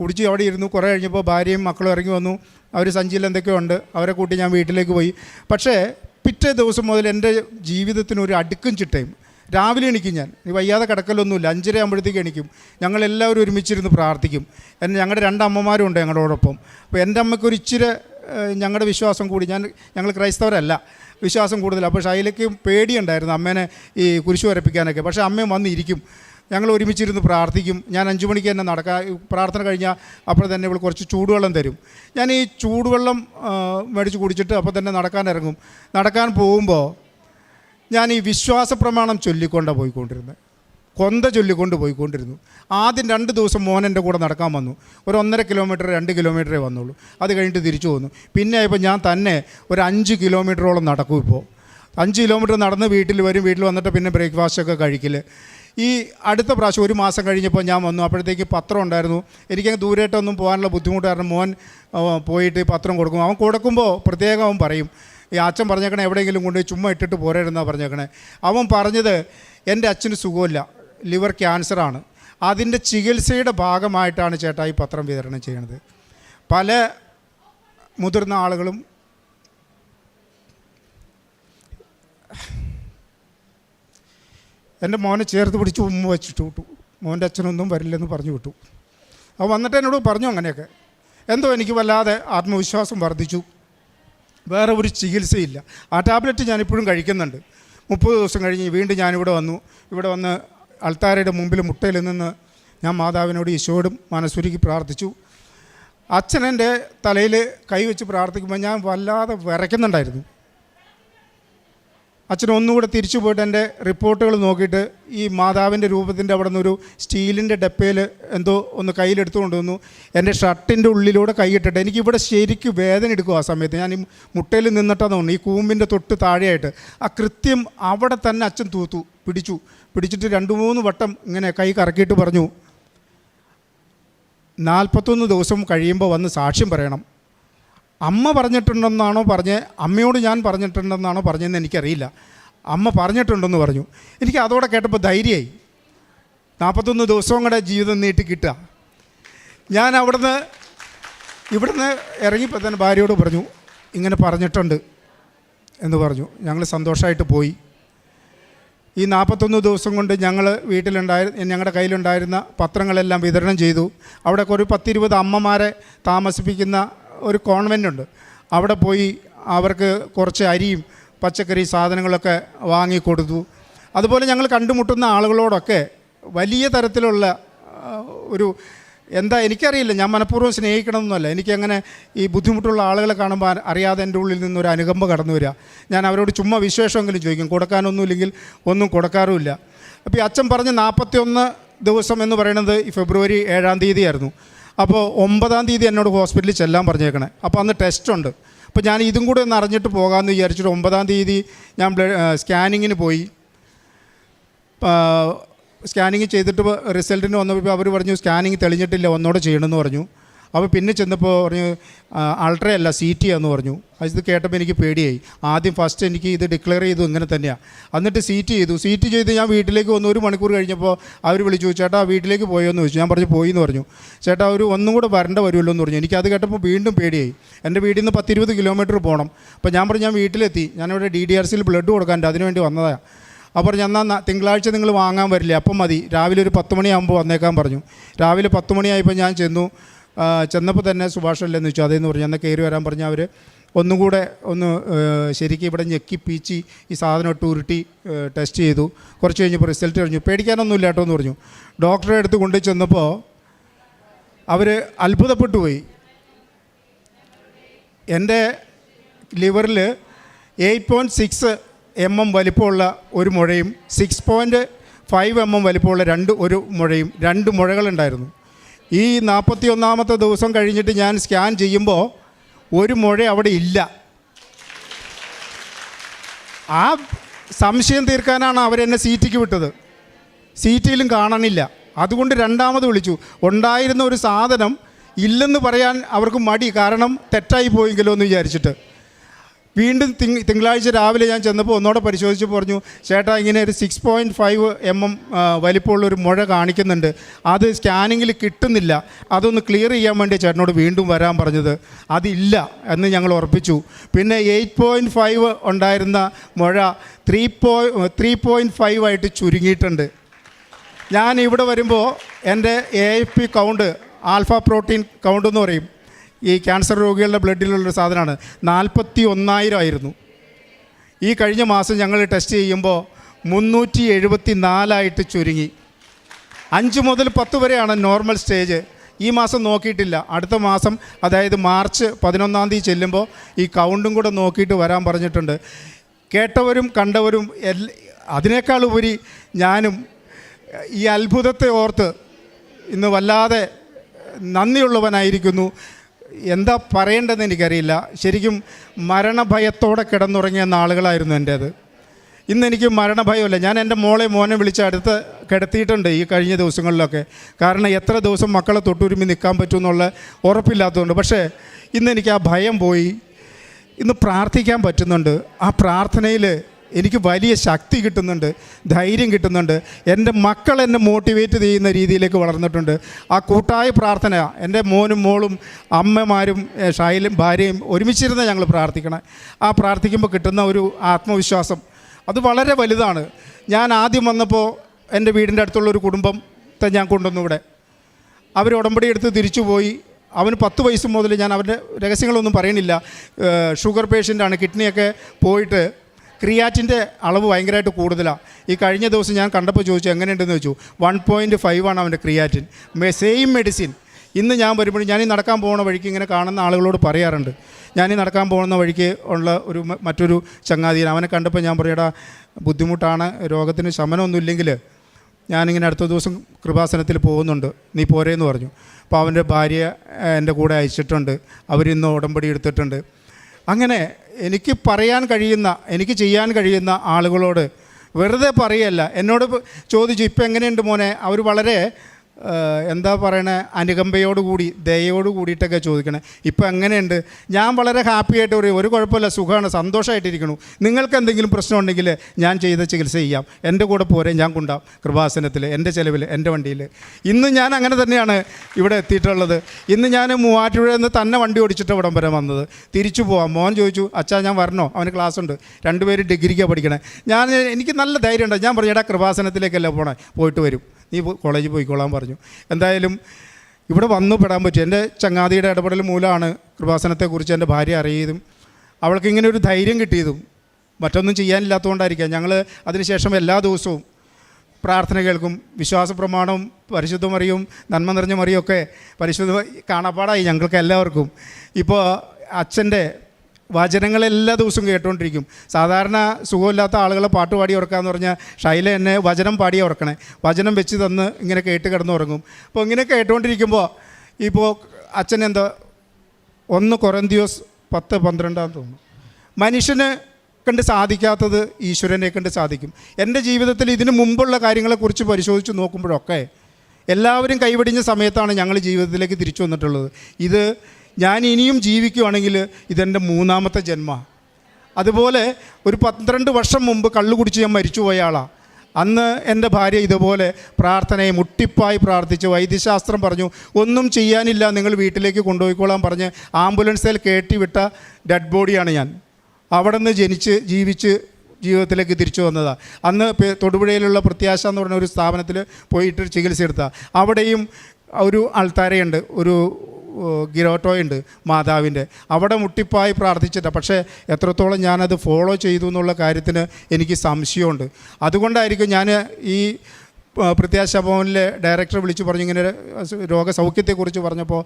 കുടിച്ച് അവിടെ ഇരുന്നു. കുറേ കഴിഞ്ഞപ്പോൾ ഭാര്യയും മക്കളും ഇറങ്ങി വന്നു. അവർ സഞ്ചിയിൽ എന്തൊക്കെയോ ഉണ്ട്. അവരെ കൂട്ടി ഞാൻ വീട്ടിലേക്ക് പോയി. പക്ഷേ പിറ്റേ ദിവസം മുതൽ എന്റെ ജീവിതത്തിന് ഒരു അടുക്കും ചിട്ടയും. രാവിലെ എണിക്കും ഞാൻ. വയ്യാതെ കിടക്കലൊന്നുമില്ല. അഞ്ചര ആകുമ്പോഴത്തേക്ക് എണിക്കും. ഞങ്ങളെല്ലാവരും ഒരുമിച്ചിരുന്ന് പ്രാർത്ഥിക്കും. ഞങ്ങളുടെ രണ്ട് അമ്മമാരും ഉണ്ട് ഞങ്ങളോടൊപ്പം. അപ്പോൾ എന്റെ അമ്മയ്ക്ക് ഒരു ഇച്ചിരി ഞങ്ങളുടെ വിശ്വാസം കൂടി. ഞാൻ ഞങ്ങൾ ക്രൈസ്തവരല്ല. വിശ്വാസം കൂടുതൽ. അപ്പോൾ ഷൈലയ്ക്ക് പേടിയുണ്ടായിരുന്നു അമ്മേനെ ഈ കുരിശു വരപ്പിക്കാനൊക്കെ. പക്ഷേ അമ്മയും വന്നിരിക്കും. ഞങ്ങൾ ഒരുമിച്ചിരുന്ന് പ്രാർത്ഥിക്കും. ഞാൻ അഞ്ചു മണിക്ക് തന്നെ നടക്കാൻ പ്രാർത്ഥന കഴിഞ്ഞാൽ അപ്പോൾ തന്നെ ഇവൾ കുറച്ച് ചൂടുവെള്ളം തരും. ഞാൻ ഈ ചൂടുവെള്ളം മേടിച്ച് കുടിച്ചിട്ട് അപ്പോൾ തന്നെ നടക്കാൻ ഇറങ്ങും. നടക്കാൻ പോകുമ്പോൾ ഞാൻ ഈ വിശ്വാസ പ്രമാണം ചൊല്ലിക്കൊണ്ടാണ് പോയിക്കൊണ്ടിരുന്നത് കൊന്ത ചൊല്ലിക്കൊണ്ട് പോയിക്കൊണ്ടിരുന്നു. ആദ്യം രണ്ട് ദിവസം മോൻ എന്റെ കൂടെ നടക്കാൻ വന്നു. ഒരു ഒന്നര കിലോമീറ്റർ രണ്ട് കിലോമീറ്ററേ വന്നുള്ളൂ. അത് കഴിഞ്ഞിട്ട് തിരിച്ചു പോന്നു പിന്നെ ആയപ്പോൾ ഞാൻ തന്നെ ഒരു അഞ്ച് കിലോമീറ്ററോളം നടക്കും ഇപ്പോൾ. അഞ്ച് കിലോമീറ്റർ നടന്ന് വീട്ടിൽ വരും. വീട്ടിൽ വന്നിട്ട് പിന്നെ ബ്രേക്ക്ഫാസ്റ്റ് ഒക്കെ കഴിക്കൽ ഈ അടുത്ത പ്രാവശ്യം ഒരു മാസം കഴിഞ്ഞപ്പോൾ ഞാൻ വന്നു. അപ്പോഴത്തേക്ക് പത്രം ഉണ്ടായിരുന്നു. എനിക്കങ്ങ് ദൂരേട്ടൊന്നും പോകാനുള്ള ബുദ്ധിമുട്ട് കാരണം മോൻ പോയിട്ട് പത്രം കൊടുക്കും. അവൻ കൊടുക്കുമ്പോൾ പ്രത്യേകം അവൻ പറയും ഈ അച്ഛൻ പറഞ്ഞേക്കണേ എവിടെയെങ്കിലും കൊണ്ട് ചുമ്മാ ഇട്ടിട്ട് പോരായിരുന്നാ പറഞ്ഞേക്കണേ. അവൻ പറഞ്ഞത് എന്റെ അച്ഛന് സുഖമില്ല. ലിവർ ക്യാൻസറാണ്. അതിന്റെ ചികിത്സയുടെ ഭാഗമായിട്ടാണ് ചേട്ടാ ഈ പത്രം വിതരണം ചെയ്യണത്. പല മുതിർന്ന ആളുകളും എന്റെ മോനെ ചേർത്ത് പിടിച്ച് ഉമ്മ വെച്ചിട്ട് വിട്ടു. മോന്റെ അച്ഛനൊന്നും വരില്ലെന്ന് പറഞ്ഞു വിട്ടു. അവൻ വന്നിട്ട് എന്നോട് പറഞ്ഞു അങ്ങനെയൊക്കെ. എന്തോ എനിക്ക് വല്ലാതെ ആത്മവിശ്വാസം വർദ്ധിച്ചു. വേറെ ഒരു ചികിത്സയില്ല. ആ ടാബ്ലറ്റ് ഞാനിപ്പോഴും കഴിക്കുന്നുണ്ട്. മുപ്പത് ദിവസം കഴിഞ്ഞ് വീണ്ടും ഞാനിവിടെ വന്നു. ഇവിടെ വന്ന് അൾത്താരയുടെ മുമ്പിൽ മുട്ടയിൽ നിന്ന് ഞാൻ മാതാവിനോട് ഈശോയോടും മനസ്സുരുക്കി പ്രാർത്ഥിച്ചു. അച്ഛൻ എന്റെ തലയിൽ കൈവച്ച് പ്രാർത്ഥിക്കുമ്പോൾ ഞാൻ വല്ലാതെ വിറയ്ക്കുന്നുണ്ടായിരുന്നു. അച്ഛൻ ഒന്നുകൂടെ തിരിച്ചു പോയിട്ട് എന്റെ റിപ്പോർട്ടുകൾ നോക്കിയിട്ട് ഈ മാതാവിന്റെ രൂപത്തിന്റെ അവിടെ നിന്നൊരു സ്റ്റീലിന്റെ ഡപ്പയിൽ എന്തോ ഒന്ന് കയ്യിലെടുത്തു കൊണ്ടുവന്നു എന്റെ ഷർട്ടിന്റെ ഉള്ളിലൂടെ കൈയിട്ടിട്ട് എനിക്കിവിടെ ശരിക്കും വേദന എടുക്കും ആ സമയത്ത്. ഞാൻ ഈ മുട്ടയിൽ നിന്നിട്ടാന്ന് തോന്നുന്നു ഈ കൂമ്പിന്റെ തൊട്ട് താഴെയായിട്ട്. ആ കൃത്യം അവിടെ തന്നെ അച്ഛൻ തൂത്തു പിടിച്ചു. പിടിച്ചിട്ട് രണ്ട് മൂന്ന് വട്ടം ഇങ്ങനെ കൈ കറക്കിയിട്ട് പറഞ്ഞു നാൽപ്പത്തൊന്ന് ദിവസം കഴിയുമ്പോൾ വന്ന് സാക്ഷ്യം പറയണം. അമ്മ പറഞ്ഞിട്ടുണ്ടെന്നാണോ പറഞ്ഞ് അമ്മയോട് ഞാൻ പറഞ്ഞിട്ടുണ്ടെന്നാണോ പറഞ്ഞതെന്ന് എനിക്കറിയില്ല. അമ്മ പറഞ്ഞിട്ടുണ്ടെന്ന് പറഞ്ഞു. എനിക്ക് അതോടെ കേട്ടപ്പോൾ ധൈര്യമായി. നാൽപ്പത്തൊന്ന് ദിവസവും കൂടെ ജീവിതം നീട്ടി കിട്ടുക. ഞാൻ അവിടുന്ന് ഇവിടുന്ന് ഇറങ്ങിയപ്പോൾ തന്നെ ഭാര്യയോട് പറഞ്ഞു ഇങ്ങനെ പറഞ്ഞിട്ടുണ്ട് എന്ന് പറഞ്ഞു. ഞങ്ങൾ സന്തോഷമായിട്ട് പോയി. ഈ നാൽപ്പത്തൊന്ന് ദിവസം കൊണ്ട് ഞങ്ങൾ വീട്ടിലുണ്ടായി ഞങ്ങളുടെ കയ്യിലുണ്ടായിരുന്ന പത്രങ്ങളെല്ലാം വിതരണം ചെയ്തു. അവിടെ ഒരു പത്തിരുപത് അമ്മമാരെ താമസിപ്പിക്കുന്ന ഒരു കോൺവെന്റ് ഉണ്ട്. അവിടെ പോയി അവർക്ക് കുറച്ച് അരിയും പച്ചക്കറി സാധനങ്ങളൊക്കെ വാങ്ങിക്കൊടുത്തു അതുപോലെ ഞങ്ങൾ കണ്ടുമുട്ടുന്ന ആളുകളോടൊക്കെ വലിയ തരത്തിലുള്ള ഒരു എന്താ എനിക്കറിയില്ല. ഞാൻ മനഃപൂർവം സ്നേഹിക്കണമെന്നല്ല. എനിക്കങ്ങനെ ഈ ബുദ്ധിമുട്ടുള്ള ആളുകളെ കാണുമ്പോൾ അറിയാതെ എന്റെ ഉള്ളിൽ നിന്നൊരു അനുകമ്പ കടന്നു വരിക. ഞാൻ അവരോട് ചുമ്മാ വിശേഷമെങ്കിലും ചോദിക്കും. കൊടുക്കാനൊന്നുമില്ലെങ്കിൽ ഒന്നും കൊടുക്കാറുമില്ല. അപ്പോൾ ഈ അച്ഛൻ പറഞ്ഞ് നാൽപ്പത്തി ഒന്ന് ദിവസം എന്ന് പറയുന്നത് ഈ ഫെബ്രുവരി ഏഴാം തീയതി ആയിരുന്നു അപ്പോൾ ഒമ്പതാം തീയതി എന്നോട് ഹോസ്പിറ്റലിൽ ചെല്ലാൻ പറഞ്ഞേക്കണേ. അപ്പോൾ അന്ന് ടെസ്റ്റ് ഉണ്ട് അപ്പോൾ ഞാൻ ഇതും കൂടെ ഒന്ന് അറിഞ്ഞിട്ട് പോകാമെന്ന് വിചാരിച്ചിട്ട് ഒമ്പതാം തീയതി ഞാൻ ബ്ലഡ് സ്കാനിങ്ങിന് പോയി. സ്കാനിങ് ചെയ്തിട്ട് റിസൾട്ടിന് വന്നപ്പോൾ അവർ പറഞ്ഞു സ്കാനിങ് തെളിഞ്ഞിട്ടില്ല ഒന്നുകൂടെ ചെയ്യണമെന്ന് പറഞ്ഞു. അപ്പോൾ പിന്നെ ചെന്നപ്പോൾ പറഞ്ഞു അൾട്ര അല്ല സി ടി എന്ന് പറഞ്ഞു. അത് കേട്ടപ്പോൾ എനിക്ക് പേടിയായി. ആദ്യം ഫസ്റ്റ് എനിക്ക് ഇത് ഡിക്ലെയർ ചെയ്തു ഇങ്ങനെ തന്നെയാണ് എന്നിട്ട് സീറ്റ് ചെയ്തു. സീറ്റ് ചെയ്ത് ഞാൻ വീട്ടിലേക്ക് വന്നു ഒരു മണിക്കൂർ കഴിഞ്ഞപ്പോൾ അവർ വിളിച്ചു ചേട്ടാ വീട്ടിലേക്ക് പോയോ എന്ന് ചോദിച്ചു. ഞാൻ പറഞ്ഞു പോയി എന്ന് പറഞ്ഞു. ചേട്ടാ ഒരു ഒന്നും കൂടെ വരേണ്ട വരുമല്ലോ എന്ന് പറഞ്ഞു. എനിക്ക് അത് കേട്ടപ്പോൾ വീണ്ടും പേടിയായി. എന്റെ വീട്ടിൽ നിന്ന് പത്തിരുപത് കിലോമീറ്റർ പോകണം അപ്പോൾ ഞാൻ പറഞ്ഞു ഞാൻ വീട്ടിലെത്തി. ഞാനിവിടെ ഡി ഡി ആർ സിയിൽ ബ്ലഡ് കൊടുക്കാനുണ്ട്. അതിനുവേണ്ടി വന്നതാണ് അപ്പോൾ പറഞ്ഞു എന്നാൽ തിങ്കളാഴ്ച നിങ്ങൾ വാങ്ങാൻ വരില്ലേ? അപ്പം മതി. രാവിലെ ഒരു പത്ത് മണിയാകുമ്പോൾ വന്നേക്കാൻ പറഞ്ഞു. രാവിലെ പത്ത് മണിയായപ്പോൾ ഞാൻ ചെന്നു. ചെന്നപ്പോൾ തന്നെ സുഭാഷ് അല്ലെന്ന് വെച്ചു അതേന്ന് പറഞ്ഞു. എന്നാൽ കയറി വരാൻ പറഞ്ഞു അവർ ഒന്നും കൂടെ ഒന്ന് ശരിക്കും ഇവിടെ ഞെക്കി പീച്ചി ഈ സാധനം ഇട്ട് ഉരുട്ടി ടെസ്റ്റ് ചെയ്തു. കുറച്ച് കഴിഞ്ഞപ്പോൾ റിസൾട്ട് കഴിഞ്ഞു. പേടിക്കാനൊന്നുമില്ല കേട്ടോ എന്ന് പറഞ്ഞു. ഡോക്ടറെ അടുത്ത് കൊണ്ടു ചെന്നപ്പോൾ അവർ അത്ഭുതപ്പെട്ടു പോയി. എന്റെ ലിവറിൽ eight point six M M വലിപ്പമുള്ള ഒരു മുഴയും six point five M M വലിപ്പമുള്ള രണ്ട് ഒരു മുഴയും രണ്ട് മുഴകളുണ്ടായിരുന്നു. ഈ നാൽപ്പത്തി ഒന്നാമത്തെ ദിവസം കഴിഞ്ഞിട്ട് ഞാൻ സ്കാൻ ചെയ്യുമ്പോൾ ഒരു മുഴ അവിടെ ഇല്ല. ആ സംശയം തീർക്കാനാണ് അവരെന്നെ സീറ്റിക്ക് വിട്ടത്. സീറ്റിലും കാണണില്ല അതുകൊണ്ട് രണ്ടാമത് വിളിച്ചു. ഉണ്ടായിരുന്ന ഒരു സാധനം ഇല്ലെന്ന് പറയാൻ അവർക്ക് മടി. കാരണം തെറ്റായി പോയെങ്കിലോ എന്ന് വിചാരിച്ചിട്ട്. വീണ്ടും തിങ് തിങ്കളാഴ്ച രാവിലെ ഞാൻ ചെന്നപ്പോൾ ഒന്നോടെ പരിശോധിച്ച് പറഞ്ഞു ചേട്ടാ ഇങ്ങനെ ഒരു six point five M M വലിപ്പമുള്ള ഒരു മുഴ കാണിക്കുന്നുണ്ട്. അത് സ്കാനിങ്ങിൽ കിട്ടുന്നില്ല. അതൊന്ന് ക്ലിയർ ചെയ്യാൻ വേണ്ടി ചേട്ടനോട് വീണ്ടും വരാൻ പറഞ്ഞത്. അതില്ല എന്ന് ഞങ്ങൾ ഉറപ്പിച്ചു. പിന്നെ എയ്റ്റ് പോയിന്റ് ഫൈവ് ഉണ്ടായിരുന്ന മുഴ ത്രീ പോയി ത്രീ പോയിന്റ് ഫൈവ് ആയിട്ട് ചുരുങ്ങിയിട്ടുണ്ട്. ഞാൻ ഇവിടെ വരുമ്പോൾ എന്റെ A F P count alpha protein count എന്ന് പറയും. ഈ ക്യാൻസർ രോഗികളുടെ ബ്ലഡിലുള്ളൊരു സാധനമാണ്. നാൽപ്പത്തി ഒന്നായിരം ആയിരുന്നു. ഈ കഴിഞ്ഞ മാസം ഞങ്ങൾ ടെസ്റ്റ് ചെയ്യുമ്പോൾ മുന്നൂറ്റി എഴുപത്തി നാലായിട്ട് ചുരുങ്ങി. അഞ്ച് മുതൽ പത്ത് വരെയാണ് നോർമൽ സ്റ്റേജ്. ഈ മാസം നോക്കിയിട്ടില്ല. അടുത്ത മാസം അതായത് മാർച്ച് പതിനൊന്നാം തീയതി ചെല്ലുമ്പോൾ ഈ കൗണ്ടും കൂടെ നോക്കിയിട്ട് വരാൻ പറഞ്ഞിട്ടുണ്ട്. കേട്ടവരും കണ്ടവരും എൽ അതിനേക്കാൾ ഉപരി ഞാനും ഈ അത്ഭുതത്തെ ഓർത്ത് ഇന്ന് വല്ലാതെ നന്ദിയുള്ളവനായിരിക്കുന്നു. എന്താ പറയേണ്ടതെന്ന് എനിക്കറിയില്ല. ശരിക്കും മരണഭയത്തോടെ കിടന്നുറങ്ങിയ നാളുകളായിരുന്നു ഇന്ന് എനിക്ക് മരണഭയമില്ല. ഞാൻ എന്റെ മോളെ മോനെ വിളിച്ച് അടുത്ത് കിടത്തിയിട്ടുണ്ട് ഈ കഴിഞ്ഞ ദിവസങ്ങളിലൊക്കെ. കാരണം എത്ര ദിവസം മക്കളെ തൊട്ടുരുമി നിൽക്കാൻ പറ്റുമെന്നുള്ള ഉറപ്പില്ലാത്തതുകൊണ്ട്. പക്ഷേ ഇന്നെനിക്ക് ആ ഭയം പോയി. ഇന്ന് പ്രാർത്ഥിക്കാൻ പറ്റുന്നുണ്ട്. ആ പ്രാർത്ഥനയിൽ എനിക്ക് വലിയ ശക്തി കിട്ടുന്നുണ്ട് ധൈര്യം കിട്ടുന്നുണ്ട്. എന്റെ മക്കൾ എന്നെ മോട്ടിവേറ്റ് ചെയ്യുന്ന രീതിയിലേക്ക് വളർന്നിട്ടുണ്ട്. ആ കൂട്ടായ പ്രാർത്ഥന എന്റെ മോനും മോളും അമ്മമാരും ഷൈലും ഭാര്യയും ഒരുമിച്ചിരുന്ന് ഞങ്ങൾ പ്രാർത്ഥിക്കണം. ആ പ്രാർത്ഥിക്കുമ്പോൾ കിട്ടുന്ന ഒരു ആത്മവിശ്വാസം അത് വളരെ വലുതാണ്. ഞാൻ ആദ്യം വന്നപ്പോൾ എന്റെ വീടിന്റെ അടുത്തുള്ള ഒരു കുടുംബത്തെ ഞാൻ കൊണ്ടുവന്നു ഇവിടെ. അവർ ഉടമ്പടി എടുത്ത് തിരിച്ചു പോയി. അവന് പത്ത് വയസ്സ് മുതൽ ഞാൻ അവരുടെ രഹസ്യങ്ങളൊന്നും പറയണില്ല. ഷുഗർ പേഷ്യന്റാണ്. കിഡ്നിയൊക്കെ പോയിട്ട് ക്രിയാറ്റിന്റെ അളവ് ഭയങ്കരമായിട്ട് കൂടുതലാണ് ഈ കഴിഞ്ഞ ദിവസം ഞാൻ കണ്ടപ്പോൾ ചോദിച്ചു എങ്ങനെയുണ്ടെന്ന് ചോദിച്ചു? വൺ പോയിന്റ് ഫൈവ് ആണ് അവന്റെ ക്രിയാറ്റിൻ. സെയിം മെഡിസിൻ ഇന്ന് ഞാൻ വരുമ്പോൾ ഞാൻ ഈ നടക്കാൻ പോകുന്ന വഴിക്ക് ഇങ്ങനെ കാണുന്ന ആളുകളോട് പറയാറുണ്ട്. ഞാൻ ഈ നടക്കാൻ പോകുന്ന വഴിക്ക് ഉള്ള ഒരു മറ്റൊരു ചങ്ങാതിയിൽ അവനെ കണ്ടപ്പോൾ ഞാൻ പറയടാ ബുദ്ധിമുട്ടാണ് രോഗത്തിന് ശമനമൊന്നുമില്ലെങ്കിൽ ഞാനിങ്ങനെ അടുത്ത ദിവസം കൃപാസനത്തിൽ പോകുന്നുണ്ട്. നീ പോരേന്ന് പറഞ്ഞു. അപ്പോൾ അവന്റെ ഭാര്യ എന്റെ കൂടെ അയച്ചിട്ടുണ്ട്. അവരിന്ന് ഉടമ്പടി എടുത്തിട്ടുണ്ട്. അങ്ങനെ എനിക്ക് പറയാൻ കഴിയുന്ന എനിക്ക് ചെയ്യാൻ കഴിയുന്ന ആളുകളോട് വെറുതെ പറയല്ല. എന്നോട് ചോദിച്ചു ഇപ്പം എങ്ങനെയുണ്ട് മോനെ? അവർ വളരെ എന്താ പറയണേ? അനുകമ്പയോട് കൂടി ദയോട് കൂടിയിട്ടൊക്കെ ചോദിക്കണേ. ഇപ്പം എങ്ങനെയുണ്ട്? ഞാൻ വളരെ ഹാപ്പി ആയിട്ട് ഒരു ഒരു കുഴപ്പമില്ല സുഖമാണ് സന്തോഷമായിട്ടിരിക്കണു നിങ്ങൾക്ക് എന്തെങ്കിലും പ്രശ്നം ഉണ്ടെങ്കിൽ ഞാൻ ചെയ്ത ചികിത്സ ചെയ്യാം. എന്റെ കൂടെ പോരെ ഞാൻ കൊണ്ടാം. കൃപാസനത്തിൽ എന്റെ ചിലവിൽ എന്റെ വണ്ടിയിൽ ഇന്ന് ഞാൻ അങ്ങനെ തന്നെയാണ് ഇവിടെ എത്തിയിട്ടുള്ളത്. ഇന്ന് ഞാൻ മൂവാറ്റുപുഴ നിന്ന് തന്നെ വണ്ടി ഓടിച്ചിട്ട് ഇവിടം വരെ വന്നത്. തിരിച്ചു പോവാം. മോൻ ചോദിച്ചു അച്ഛാ ഞാൻ വരണോ? അവന് ക്ലാസ് ഉണ്ട് രണ്ടുപേരും ഡിഗ്രിക്കാണ് പഠിക്കണേ. ഞാൻ എനിക്ക് നല്ല ധൈര്യമുണ്ട്. ഞാൻ പറഞ്ഞു എടാ കൃപാസനത്തിലേക്കല്ല പോണേ? പോയിട്ട് വരും. നീ കോളേജിൽ പോയിക്കോളാൻ പറഞ്ഞു. എന്തായാലും ഇവിടെ വന്നു പെടാൻ പറ്റും. എന്റെ ചങ്ങാതിയുടെ ഇടപെടൽ മൂലമാണ് കൃപാസനത്തെക്കുറിച്ച് എന്റെ ഭാര്യ അറിയതും അവൾക്ക് ഇങ്ങനെ ഒരു ധൈര്യം കിട്ടിയതും മറ്റൊന്നും ചെയ്യാനില്ലാത്തതുകൊണ്ടായിരിക്കാം. ഞങ്ങൾ അതിനുശേഷം എല്ലാ ദിവസവും പ്രാർത്ഥന കേൾക്കും വിശ്വാസ പ്രമാണവും പരിശുദ്ധ മറിയും നന്മ നിറഞ്ഞ മറിയൊക്കെ പരിശുദ്ധ കാണാപ്പാടായി ഞങ്ങൾക്ക് എല്ലാവർക്കും. ഇപ്പോൾ അച്ഛന്റെ വചനങ്ങൾ എല്ലാ ദിവസവും കേട്ടുകൊണ്ടിരിക്കും സാധാരണ സുഖമില്ലാത്ത ആളുകളെ പാട്ട് പാടി ഉറക്കാന്ന് പറഞ്ഞാൽ ഷൈല എന്നെ വചനം പാടി ഉറക്കണേ. വചനം വെച്ച് തന്ന് ഇങ്ങനെ കേട്ട് കിടന്ന് ഉറങ്ങും. അപ്പോൾ ഇങ്ങനെ കേട്ടുകൊണ്ടിരിക്കുമ്പോൾ ഇപ്പോൾ അച്ഛൻ എന്താ? ഒന്ന് കുറന്തിയോസ് പത്ത് പന്ത്രണ്ടാന്ന് തോന്നുന്നു. മനുഷ്യന് കണ്ട് സാധിക്കാത്തത് ഈശ്വരനെ കണ്ട് സാധിക്കും. എന്റെ ജീവിതത്തിൽ ഇതിനു മുമ്പുള്ള കാര്യങ്ങളെക്കുറിച്ച് പരിശോധിച്ച് നോക്കുമ്പോഴൊക്കെ എല്ലാവരും കൈവടിഞ്ഞ സമയത്താണ് ഞങ്ങൾ ജീവിതത്തിലേക്ക് തിരിച്ചു വന്നിട്ടുള്ളത്. ഇത് ഞാൻ ഇനിയും ജീവിക്കുവാണെങ്കിൽ ഇതെന്റെ മൂന്നാമത്തെ ജന്മ. അതുപോലെ ഒരു പന്ത്രണ്ട് വർഷം മുമ്പ് കള്ളു കുടിച്ച് ഞാൻ മരിച്ചുപോയ ആളാണ് അന്ന് എന്റെ ഭാര്യ ഇതുപോലെ പ്രാർത്ഥനയെ മുട്ടിപ്പായി പ്രാർത്ഥിച്ച് വൈദ്യശാസ്ത്രം പറഞ്ഞു ഒന്നും ചെയ്യാനില്ല നിങ്ങൾ വീട്ടിലേക്ക് കൊണ്ടുപോയിക്കോളാൻ പറഞ്ഞ് ആംബുലൻസിൽ കയറ്റിവിട്ട ഡെഡ് ബോഡിയാണ് ഞാൻ. അവിടെ നിന്ന് ജനിച്ച് ജീവിച്ച് ജീവിതത്തിലേക്ക് തിരിച്ചു വന്നതാണ് അന്ന് തൊടുപുഴയിലുള്ള പ്രത്യാശ എന്ന് പറഞ്ഞ ഒരു സ്ഥാപനത്തിൽ പോയിട്ട് ചികിത്സ എടുത്ത അവിടെയും ഒരു ആൾത്താരയുണ്ട് ഒരു ഗിരോട്ടോയുണ്ട് മാതാവിന്റെ. അവിടെ മുട്ടിപ്പായി പ്രാർത്ഥിച്ചിട്ട്. പക്ഷേ എത്രത്തോളം ഞാനത് ഫോളോ ചെയ്തു എന്നുള്ള കാര്യത്തിന് എനിക്ക് സംശയമുണ്ട്. അതുകൊണ്ടായിരിക്കും ഞാൻ ഈ പ്രത്യാശ ഭവനിലെ ഡയറക്ടറെ വിളിച്ച് പറഞ്ഞു ഇങ്ങനെ രോഗസൗഖ്യത്തെക്കുറിച്ച് പറഞ്ഞപ്പോൾ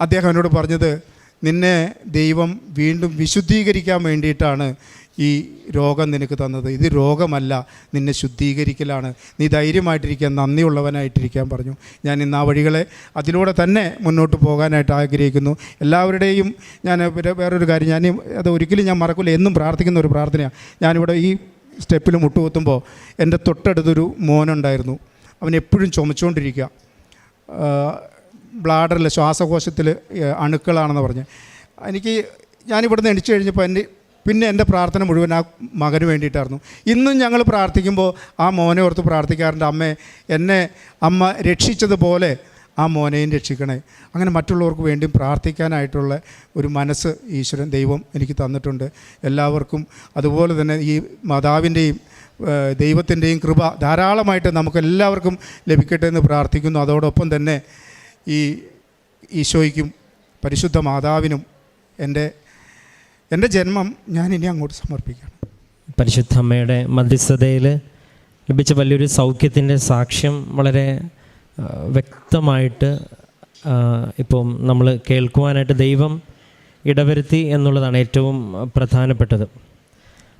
അദ്ദേഹം എന്നോട് പറഞ്ഞത് നിന്നെ ദൈവം വീണ്ടും വിശുദ്ധീകരിക്കാൻ വേണ്ടിയിട്ടാണ്. ഈ രോഗം നിനക്ക് തന്നത്. ഇത് രോഗമല്ല നിന്നെ ശുദ്ധീകരിക്കലാണ്. നീ ധൈര്യമായിട്ടിരിക്കാൻ നന്ദിയുള്ളവനായിട്ടിരിക്കാൻ പറഞ്ഞു. ഞാൻ ഇന്ന് ആ വഴികളെ അതിലൂടെ തന്നെ മുന്നോട്ട് പോകാനായിട്ട് ആഗ്രഹിക്കുന്നു. എല്ലാവരുടെയും ഞാൻ വേറൊരു കാര്യം ഞാൻ അത് ഒരിക്കലും ഞാൻ മറക്കില്ല എന്നും പ്രാർത്ഥിക്കുന്ന ഒരു പ്രാർത്ഥനയാണ് ഞാനിവിടെ ഈ സ്റ്റെപ്പിൽ മുട്ടുകുത്തുമ്പോൾ എന്റെ തൊട്ടടുത്തൊരു മോനുണ്ടായിരുന്നു. അവൻ എപ്പോഴും ചുമച്ചുകൊണ്ടിരിക്കുക. ബ്ലാഡറിൽ ശ്വാസകോശത്തിൽ അണുക്കളാണെന്ന് പറഞ്ഞ്. എനിക്ക് ഞാനിവിടുന്ന് എണിച്ചു കഴിഞ്ഞപ്പോൾ എന്റെ പിന്നെ എന്റെ പ്രാർത്ഥന മുഴുവൻ ആ മകന് വേണ്ടിയിട്ടായിരുന്നു. ഇന്നും ഞങ്ങൾ പ്രാർത്ഥിക്കുമ്പോൾ ആ മോനെ ഓർത്ത് പ്രാർത്ഥിക്കാറുണ്ട് അമ്മേ എന്നെ അമ്മ രക്ഷിച്ചതുപോലെ ആ മോനെയും രക്ഷിക്കണേ. അങ്ങനെ മറ്റുള്ളവർക്ക് വേണ്ടിയും പ്രാർത്ഥിക്കാനായിട്ടുള്ള ഒരു മനസ്സ് ഈശ്വരൻ ദൈവം എനിക്ക് തന്നിട്ടുണ്ട്. എല്ലാവർക്കും അതുപോലെ തന്നെ ഈ മാതാവിന്റെയും ദൈവത്തിന്റെയും കൃപ ധാരാളമായിട്ട് നമുക്ക് എല്ലാവർക്കും ലഭിക്കട്ടെ എന്ന് പ്രാർത്ഥിക്കുന്നു. അതോടൊപ്പം തന്നെ ഈ ഈശോയ്ക്കും പരിശുദ്ധ മാതാവിനും എന്റെ എന്റെ ജന്മം ഞാൻ ഇനി അങ്ങോട്ട് സമർപ്പിക്കണം. പരിശുദ്ധ അമ്മയുടെ മധ്യസ്ഥതയിൽ ലഭിച്ച വലിയൊരു സൗഖ്യത്തിന്റെ സാക്ഷ്യം വളരെ വ്യക്തമായിട്ട് ഇപ്പം നമ്മൾ കേൾക്കുവാനായിട്ട് ദൈവം ഇടവരുത്തി എന്നുള്ളതാണ് ഏറ്റവും പ്രധാനപ്പെട്ടത്.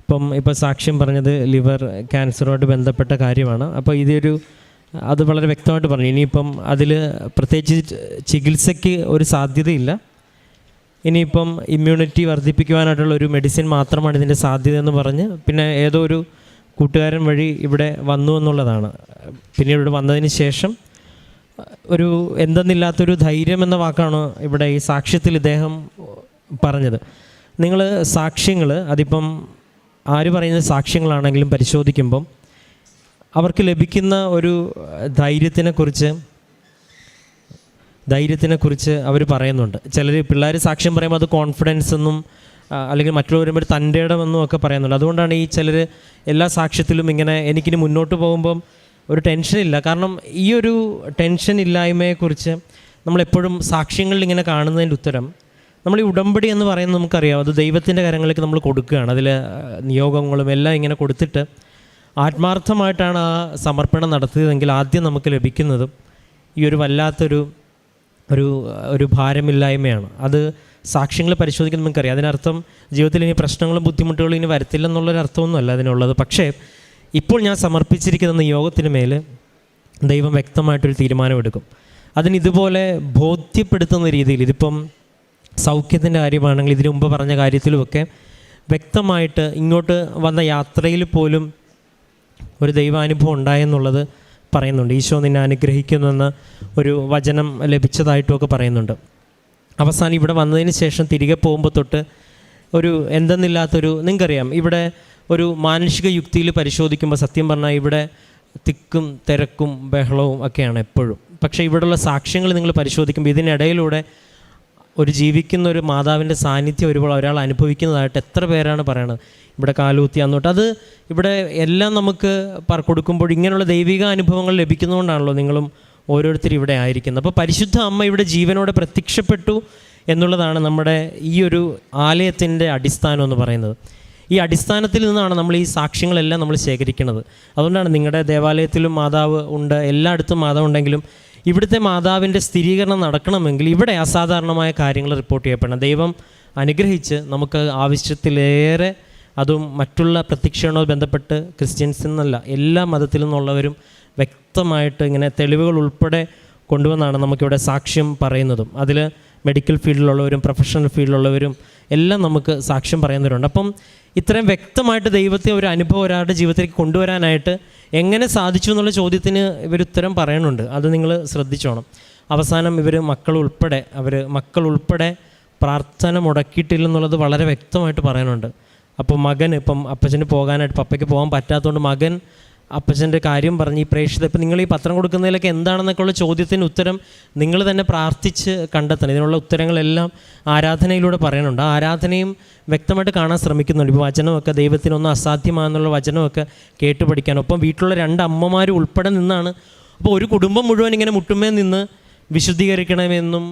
ഇപ്പം ഇപ്പോൾ സാക്ഷ്യം പറഞ്ഞത് ലിവർ ക്യാൻസറുമായിട്ട് ബന്ധപ്പെട്ട കാര്യമാണ്. അപ്പോൾ ഇതൊരു അത് വളരെ വ്യക്തമായിട്ട് പറഞ്ഞു. ഇനിയിപ്പം അതിൽ പ്രത്യേകിച്ച് ചികിത്സയ്ക്ക് ഒരു സാധ്യതയില്ല. ഇനിയിപ്പം ഇമ്മ്യൂണിറ്റി വർദ്ധിപ്പിക്കുവാനായിട്ടുള്ള ഒരു മെഡിസിൻ മാത്രമാണ് ഇതിന്റെ സാധ്യത എന്ന് പറഞ്ഞ് പിന്നെ ഏതോ ഒരു കൂട്ടുകാരൻ വഴി ഇവിടെ വന്നു എന്നുള്ളതാണ്. പിന്നീട് ഇവിടെ വന്നതിന് ശേഷം ഒരു എന്തെന്നില്ലാത്തൊരു ധൈര്യം എന്ന വാക്കാണ് ഇവിടെ ഈ സാക്ഷ്യത്തിൽ ഇദ്ദേഹം പറഞ്ഞത്. നിങ്ങൾ സാക്ഷ്യങ്ങൾ അതിപ്പം ആര് പറയുന്ന സാക്ഷ്യങ്ങളാണെങ്കിലും പരിശോധിക്കുമ്പം അവർക്ക് ലഭിക്കുന്ന ഒരു ധൈര്യത്തിനെക്കുറിച്ച് ധൈര്യത്തിനെക്കുറിച്ച് അവർ പറയുന്നുണ്ട്. ചിലർ പിള്ളേർ സാക്ഷ്യം പറയുമ്പോൾ അത് കോൺഫിഡൻസ് എന്നും അല്ലെങ്കിൽ മറ്റുള്ളവർ വരുമ്പോൾ തന്റെ ഇടമെന്നും ഒക്കെ പറയുന്നുണ്ട്. അതുകൊണ്ടാണ് ഈ ചിലർ എല്ലാ സാക്ഷ്യത്തിലും ഇങ്ങനെ എനിക്കിനി മുന്നോട്ട് പോകുമ്പം ഒരു ടെൻഷനില്ല കാരണം ഈ ഒരു ടെൻഷൻ ഇല്ലായ്മയെക്കുറിച്ച് നമ്മളെപ്പോഴും സാക്ഷ്യങ്ങളിൽ ഇങ്ങനെ കാണുന്നതിന്റെ ഉത്തരം നമ്മൾ ഈ ഉടമ്പടി എന്ന് പറയുന്നത് നമുക്കറിയാം. അത് ദൈവത്തിന്റെ കരങ്ങളിലേക്ക് നമ്മൾ കൊടുക്കുകയാണ്. അതിൽ നിയോഗങ്ങളും എല്ലാം ഇങ്ങനെ കൊടുത്തിട്ട് ആത്മാർത്ഥമായിട്ടാണ് ആ സമർപ്പണം നടത്തിയതെങ്കിൽ ആദ്യം നമുക്ക് ലഭിക്കുന്നതും ഈ ഒരു വല്ലാത്തൊരു ഒരു ഒരു ഭാരമില്ലായ്മയാണ്. അത് സാക്ഷ്യങ്ങൾ പരിശോധിക്കുന്ന നമുക്കറിയാം. അതിനർത്ഥം ജീവിതത്തിൽ ഇനി പ്രശ്നങ്ങളും ബുദ്ധിമുട്ടുകളും ഇനി വരത്തില്ല എന്നുള്ളൊരു അർത്ഥമൊന്നുമല്ല അതിനുള്ളത്. പക്ഷേ ഇപ്പോൾ ഞാൻ സമർപ്പിച്ചിരിക്കുന്ന യോഗത്തിന് മേൽ ദൈവം വ്യക്തമായിട്ടൊരു തീരുമാനമെടുക്കും. അതിന് ഇതുപോലെ ബോധ്യപ്പെടുത്തുന്ന രീതിയിൽ ഇതിപ്പം സൗഖ്യത്തിന്റെ കാര്യമാണെങ്കിൽ ഇതിനു മുമ്പ് പറഞ്ഞ കാര്യത്തിലുമൊക്കെ വ്യക്തമായിട്ട് ഇങ്ങോട്ട് വന്ന യാത്രയിൽ പോലും ഒരു ദൈവാനുഭവം ഉണ്ടായെന്നുള്ളത് പറയുന്നുണ്ട്. ഈശോ നിന്നെ അനുഗ്രഹിക്കുന്നുവെന്ന് ഒരു വചനം ലഭിച്ചതായിട്ടുമൊക്കെ പറയുന്നുണ്ട്. അവസാനം ഇവിടെ വന്നതിന് ശേഷം തിരികെ പോകുമ്പോൾ തൊട്ട് ഒരു എന്തെന്നില്ലാത്തൊരു നിങ്ങൾക്കറിയാം ഇവിടെ ഒരു മാനുഷിക യുക്തിയിൽ പരിശോധിക്കുമ്പോൾ സത്യം പറഞ്ഞാൽ ഇവിടെ തിക്കും തിരക്കും ബഹളവും ഒക്കെയാണ് എപ്പോഴും. പക്ഷേ ഇവിടെയുള്ള സാക്ഷ്യങ്ങൾ നിങ്ങൾ പരിശോധിക്കുമ്പോൾ ഇതിനിടയിലൂടെ ഒരു ജീവിക്കുന്ന ഒരു മാതാവിന്റെ സാന്നിധ്യം ഒരുപാട് ഒരാൾ അനുഭവിക്കുന്നതായിട്ട് എത്ര പേരാണ് പറയണത്? ഇവിടെ കാലൂത്തി അന്നോട്ട്. അത് ഇവിടെ എല്ലാം നമുക്ക് കൊടുക്കുമ്പോൾ ഇങ്ങനെയുള്ള ദൈവിക അനുഭവങ്ങൾ ലഭിക്കുന്നതുകൊണ്ടാണല്ലോ നിങ്ങളും ഓരോരുത്തരും ഇവിടെ ആയിരിക്കുന്നത്. അപ്പോൾ പരിശുദ്ധ അമ്മ ഇവിടെ ജീവനോടെ പ്രത്യക്ഷപ്പെട്ടു എന്നുള്ളതാണ് നമ്മുടെ ഈ ഒരു ആലയത്തിന്റെ അടിസ്ഥാനം എന്ന് പറയുന്നത്. ഈ അടിസ്ഥാനത്തിൽ നിന്നാണ് നമ്മൾ ഈ സാക്ഷ്യങ്ങളെല്ലാം നമ്മൾ ശേഖരിക്കുന്നത്. അതുകൊണ്ടാണ് നിങ്ങളുടെ ദേവാലയത്തിലും മാതാവ് ഉണ്ട് എല്ലായിടത്തും മാതാവ് ഉണ്ടെങ്കിലും ഇവിടുത്തെ മാതാവിന്റെ സ്ഥിരീകരണം നടക്കണമെങ്കിൽ ഇവിടെ അസാധാരണമായ കാര്യങ്ങൾ റിപ്പോർട്ട് ചെയ്യപ്പെടണം. ദൈവം അനുഗ്രഹിച്ച് നമുക്ക് ആവശ്യത്തിലേറെ അതും മറ്റുള്ള പ്രത്യക്ഷണവുമായി ബന്ധപ്പെട്ട് ക്രിസ്ത്യൻസ് എന്നല്ല എല്ലാ മതത്തിൽ നിന്നുള്ളവരും വ്യക്തമായിട്ട് ഇങ്ങനെ തെളിവുകൾ ഉൾപ്പെടെ കൊണ്ടുവന്നാണ് നമുക്കിവിടെ സാക്ഷ്യം പറയുന്നതും. അതിൽ മെഡിക്കൽ ഫീൽഡിലുള്ളവരും പ്രൊഫഷണൽ ഫീൽഡിലുള്ളവരും എല്ലാം നമുക്ക് സാക്ഷ്യം പറയുന്നവരുണ്ട്. അപ്പം ഇത്രയും വ്യക്തമായിട്ട് ദൈവത്തെ ഒരു അനുഭവം ഒരാളുടെ ജീവിതത്തിലേക്ക് കൊണ്ടുവരാനായിട്ട് എങ്ങനെ സാധിച്ചു എന്നുള്ള ചോദ്യത്തിന് ഇവർ ഉത്തരം പറയണുണ്ട്. അത് നിങ്ങൾ ശ്രദ്ധിച്ചോണം. അവസാനം ഇവർ മക്കൾ ഉൾപ്പെടെ അവർ മക്കൾ ഉൾപ്പെടെ പ്രാർത്ഥന മുടക്കിയിട്ടില്ലെന്നുള്ളത് വളരെ വ്യക്തമായിട്ട് പറയാനുണ്ട് അപ്പോൾ മകൻ ഇപ്പം അപ്പച്ചന് പോകാനായിട്ട് പപ്പയ്ക്ക് പോകാൻ പറ്റാത്തതുകൊണ്ട് മകൻ അപ്പച്ചന്റെ കാര്യം പറഞ്ഞ് ഈ പ്രേക്ഷിത ഇപ്പം നിങ്ങൾ ഈ പത്രം കൊടുക്കുന്നതിലൊക്കെ എന്താണെന്നൊക്കെ ഉള്ള ചോദ്യത്തിന് ഉത്തരം നിങ്ങൾ തന്നെ പ്രാർത്ഥിച്ച് കണ്ടെത്തണം. ഇതിനുള്ള ഉത്തരങ്ങളെല്ലാം ആരാധനയിലൂടെ പറയുന്നുണ്ട് ആ ആരാധനയും വ്യക്തമായിട്ട് കാണാൻ ശ്രമിക്കുന്നുണ്ട്. ഇപ്പോൾ വചനമൊക്കെ ദൈവത്തിനൊന്നും അസാധ്യമാണെന്നുള്ള വചനമൊക്കെ കേട്ട് പഠിക്കാൻ. ഒപ്പം വീട്ടിലുള്ള രണ്ട് അമ്മമാരും ഉൾപ്പെടെ നിന്നാണ് അപ്പോൾ ഒരു കുടുംബം മുഴുവൻ ഇങ്ങനെ മുട്ടുമേ നിന്ന് വിശുദ്ധീകരിക്കണമെന്നും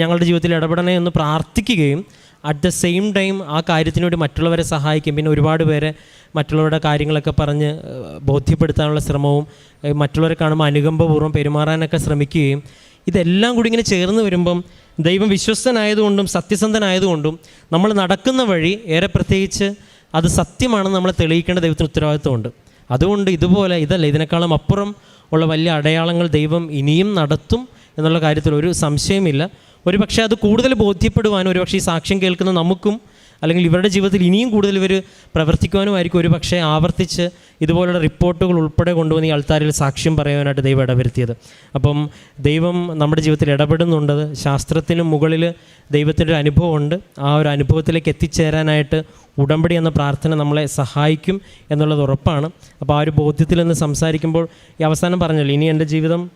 ഞങ്ങളുടെ ജീവിതത്തിൽ ഇടപെടണേ എന്ന് പ്രാർത്ഥിക്കുകയും അറ്റ് ദ സെയിം ടൈം ആ കാര്യത്തിനുവേണ്ടി മറ്റുള്ളവരെ സഹായിക്കും. പിന്നെ ഒരുപാട് പേരെ മറ്റുള്ളവരുടെ കാര്യങ്ങളൊക്കെ പറഞ്ഞ് ബോധ്യപ്പെടുത്താനുള്ള ശ്രമവും മറ്റുള്ളവരെ കാണുമ്പോൾ അനുകമ്പപൂർവം പെരുമാറാനൊക്കെ ശ്രമിക്കുകയും ഇതെല്ലാം കൂടി ഇങ്ങനെ ചേർന്ന് വരുമ്പം ദൈവം വിശ്വസ്തനായതുകൊണ്ടും സത്യസന്ധനായതുകൊണ്ടും നമ്മൾ നടക്കുന്ന വഴി ഏറെ പ്രത്യേകിച്ച് അത് സത്യമാണെന്ന് നമ്മളെ തെളിയിക്കേണ്ട ദൈവത്തിന് ഉത്തരവാദിത്വമുണ്ട്. അതുകൊണ്ട് ഇതുപോലെ ഇതല്ല ഇതിനേക്കാളും അപ്പുറം ഉള്ള വലിയ അടയാളങ്ങൾ ദൈവം ഇനിയും നടത്തും എന്നുള്ള കാര്യത്തിൽ ഒരു സംശയമില്ല. ഒരു പക്ഷേ അത് കൂടുതൽ ബോധ്യപ്പെടുവാനും ഒരു പക്ഷേ ഈ സാക്ഷ്യം കേൾക്കുന്ന നമുക്കും അല്ലെങ്കിൽ ഇവരുടെ ജീവിതത്തിൽ ഇനിയും കൂടുതൽ ഇവർ പ്രവർത്തിക്കുവാനുമായിരിക്കും. ഒരു പക്ഷേ ആവർത്തിച്ച് ഇതുപോലുള്ള റിപ്പോർട്ടുകൾ ഉൾപ്പെടെ കൊണ്ടുവന്ന് ഈ അൾത്താരിൽ സാക്ഷ്യം പറയാനായിട്ട് ദൈവം ഇടവരുത്തിയത്. അപ്പം ദൈവം നമ്മുടെ ജീവിതത്തിൽ ഇടപെടുന്നുണ്ട്. ശാസ്ത്രത്തിന് മുകളിൽ ദൈവത്തിന്റെ ഒരു അനുഭവമുണ്ട്. ആ ഒരു അനുഭവത്തിലേക്ക് എത്തിച്ചേരാനായിട്ട് ഉടമ്പടി എന്ന പ്രാർത്ഥന നമ്മളെ സഹായിക്കും എന്നുള്ളത് ഉറപ്പാണ്. അപ്പോൾ ആ ഒരു ബോധ്യത്തിൽ നിന്ന് സംസാരിക്കുമ്പോൾ ഈ അവസാനം പറഞ്ഞല്ലോ ഇനി എന്റെ ജീവിതം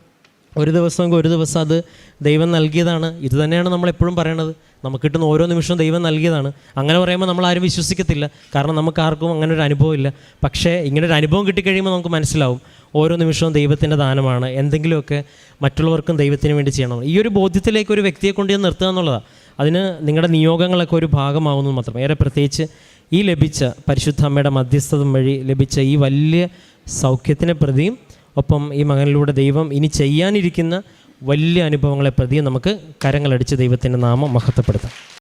ഒരു ദിവസമെങ്കിൽ ഒരു ദിവസം അത് ദൈവം നൽകിയതാണ്. ഇതുതന്നെയാണ് നമ്മൾ എപ്പോഴും പറയണത്. നമുക്ക് കിട്ടുന്ന ഓരോ നിമിഷവും ദൈവം നൽകിയതാണ്. അങ്ങനെ പറയുമ്പോൾ നമ്മൾ ആരും വിശ്വസിക്കത്തില്ല. കാരണം നമുക്ക് ആർക്കും അങ്ങനെ ഒരു അനുഭവം ഇല്ല. പക്ഷേ ഇങ്ങനെ ഒരു അനുഭവം കിട്ടിക്കഴിയുമ്പോൾ നമുക്ക് മനസ്സിലാവും ഓരോ നിമിഷവും ദൈവത്തിന്റെ ദാനമാണ്. എന്തെങ്കിലുമൊക്കെ മറ്റുള്ളവർക്കും ദൈവത്തിന് വേണ്ടി ചെയ്യണം. ഈ ഒരു ബോധ്യത്തിലേക്ക് ഒരു വ്യക്തിയെ കൊണ്ട് ഞാൻ നിർത്തുക എന്നുള്ളതാണ് അതിന് നിങ്ങളുടെ നിയോഗങ്ങളൊക്കെ ഒരു ഭാഗമാവുന്നത് മാത്രം. ഏറെ പ്രത്യേകിച്ച് ഈ ലഭിച്ച പരിശുദ്ധ അമ്മയുടെ മധ്യസ്ഥത വഴി ലഭിച്ച ഈ വലിയ സൗഖ്യത്തിനെ പ്രതിയും ഒപ്പം ഈ മകനിലൂടെ ദൈവം ഇനി ചെയ്യാനിരിക്കുന്ന വലിയ അനുഭവങ്ങളെ പ്രതിയും നമുക്ക് കരങ്ങളടിച്ച് ദൈവത്തിന്റെ നാമം മഹത്വപ്പെടുത്താം.